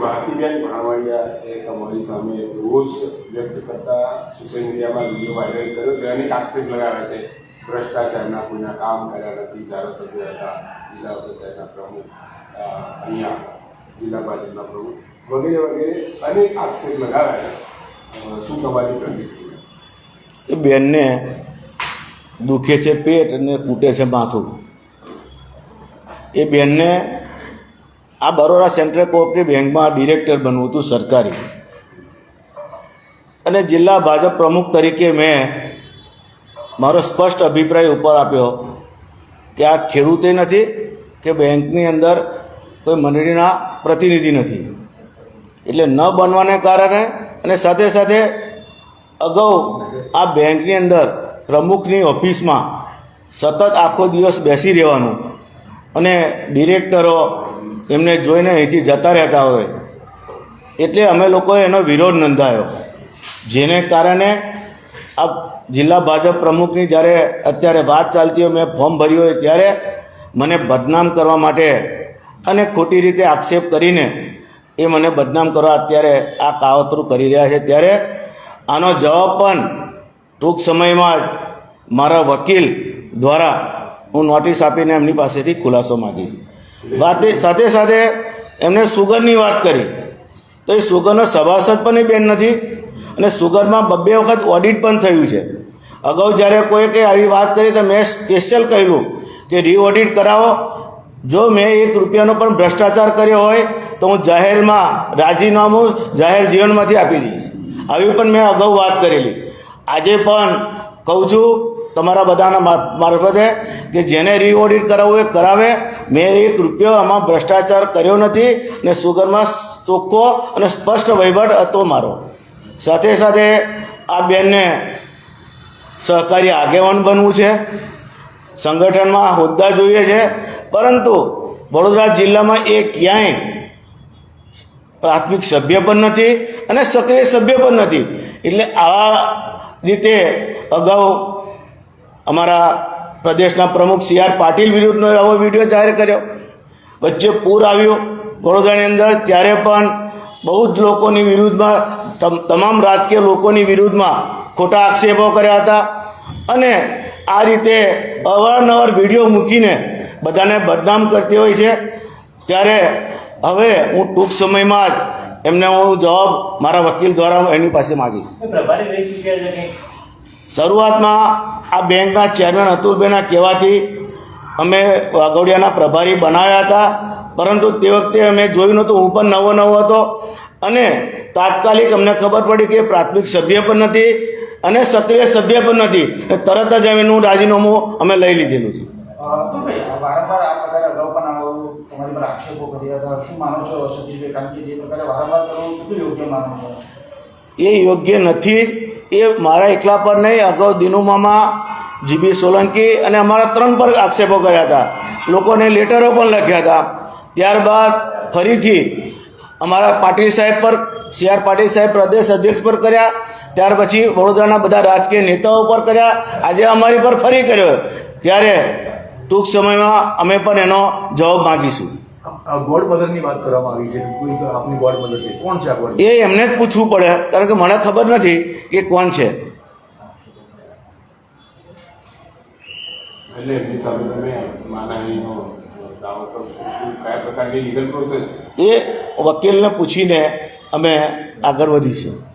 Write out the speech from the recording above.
ભારતીબેન ભાણવાડિયા એ તમારી સામે રોષ વ્યક્ત કરતા સોશિયલ મીડિયામાં વીડિયો વાયરલ કર્યો છે અનેક આક્ષેપ લગાવ્યા છે. ભ્રષ્ટાચારના કોઈના કામ કર્યા નથી. ધારાસભ્ય હતા, જિલ્લા પંચાયતના પ્રમુખ અહીંયા જિલ્લા ભાજપના પ્રમુખ વગેરે વગેરે અનેક આક્ષેપ લગાવ્યા છે. શું તમારી પ્રતિક્રિયા? એ બેનને દુખે છે પેટ અને કૂટે છે માથું. એ બેનને આ બરોડા સેન્ટ્રલ કોઓપરેટિવ બેંકમાં ડિરેક્ટર બનવું હતું સરકારી. અને જિલ્લા ભાજપ પ્રમુખ તરીકે મેં મારો સ્પષ્ટ અભિપ્રાય ઉપર આપ્યો કે આ ખેડૂતે નથી, કે બેંકની અંદર કોઈ મંડળીના પ્રતિનિધિ નથી. એટલે ન બનવાને કારણે અને સાથે સાથે અગાઉ આ બેંકની અંદર પ્રમુખની ઓફિસમાં સતત આખો દિવસ બેસી રહેવાનું અને ડિરેક્ટરો એમને જોઈને અહીંથી જતા રહેતા હોય. એટલે અમે લોકોએ એનો વિરોધ નોંધાયો. જેને કારણે આ જિલ્લા ભાજપ પ્રમુખની જ્યારે અત્યારે વાત ચાલતી હોય, મેં ફોર્મ ભર્યું હોય ત્યારે મને બદનામ કરવા માટે અને ખોટી રીતે આક્ષેપ કરીને એ મને બદનામ કરવા અત્યારે આ કાવતરું કરી રહ્યા છે. ત્યારે આનો જવાબ પણ ટૂંક સમયમાં મારા વકીલ દ્વારા હું નોટિસ આપીને એમની પાસેથી ખુલાસો માગીશ. વાત સાથે સાથે એમને સુગરની વાત કરી. તો એ સુગરનો સભાસદ પણ એ બેન નથી અને સુગરમાં બબ્બે વખત ઓડિટ પણ થયું છે. અગાઉ જ્યારે કોઈ કે આવી વાત કરી તો મેં સ્પેશિયલ કહ્યું કે રીઓડિટ કરાવો. જો મેં એક રૂપિયાનો પણ ભ્રષ્ટાચાર કર્યો હોય તો હું જાહેરમાં રાજીનામું જાહેર જીવનમાંથી આપી દઈશ. આવી પણ મેં અગાઉ વાત કરેલી. આજે પણ કહું છું તમારા બધાના મારફતે કે જેને રીઓડિટ કરાવવું એ કરાવે. મેં એક રૂપિયો આમાં ભ્રષ્ટાચાર કર્યો નથી ને સુગરમાં ચોખ્ખો અને સ્પષ્ટ વહીવટ હતો મારો. સાથે સાથે આ બેનને સહકારી આગેવાન બનવું છે. સંગઠનમાં હોદ્દા જોઈએ છે. પરંતુ વડોદરા જિલ્લામાં એ ક્યાંય પ્રાથમિક સભ્ય પણ નથી અને સક્રિય સભ્ય પણ નથી. એટલે આ રીતે અગાઉ અમારા પ્રદેશના પ્રમુખ સી આર પાટીલ વિરુદ્ધનો આવો વીડિયો જાહેર કર્યો. વચ્ચે પૂર આવ્યું. વડોદરાની અંદર ત્યારે પણ બહુ જ લોકોની વિરુદ્ધમાં, તમ- તમામ રાજકીય લોકોની વિરુદ્ધમાં ખોટા આક્ષેપો કર્યા હતા. અને આ રીતે અવારનવાર વીડિયો મૂકીને બધાને બદનામ કરતી હોય છે. ત્યારે હવે હું ટૂંક સમયમાં જ એમને હું જવાબ મારા વકીલ દ્વારા એની પાસે માગીશ. શરૂઆતમાં આ બેંકના ચેરમેન અતુલભાઈના કહેવાથી અમે વાઘોડિયાના પ્રભારી બનાવ્યા હતા પરંતુ તે વખતે અમે જોયું નહોતું હું પણ નવો નવો હતો અને તાત્કાલિક અમને ખબર પડી કે પ્રાથમિક સભ્ય પણ નથી અને સક્રિય સભ્ય પણ નથી. તરત જ એનું રાજીનામું અમે લઈ લીધેલું છે. વારંવાર આ પ્રકારે અગાઉ પણ તમારી પર આક્ષેપો કર્યા હતા. શું માનો છો સતીશભાઈ કારણ કે જે પ્રકારે વારંવાર કરવું કેટલું યોગ્ય માનો છો? એ યોગ્ય નથી. એ મારા એકલા પર નહીં, અગાઉ દિનુમામાં જીબી સોલંકી અને અમારા ત્રણ પર આક્ષેપો કર્યા હતા. લોકોને લેટરો પણ લખ્યા હતા. ત્યારબાદ ફરીથી અમારા પાટીલ સાહેબ પર, સી આર પાટીલ સાહેબ પ્રદેશ અધ્યક્ષ પર કર્યા. ત્યાર પછી વડોદરાના બધા રાજકીય નેતાઓ પર કર્યા. આજે અમારી પર ફરી કર્યો. ત્યારે ટૂંક સમયમાં અમે પણ એનો જવાબ માગીશું. ગોડ મદરની વાત કરવામાં આવી છે. કોઈ આપની ગોડ મદર છે. કોણ છે આ ગોડ? એ એમને જ પૂછવું પડે કારણ કે મને ખબર નથી કે કોણ છે. એટલે એમની સામે તમે માનહાનિનો દાવો કરશો શું કયા પ્રકારની લીગલ પ્રોસેસ છે એ વકીલને પૂછીને અમે આગળ વધીશું.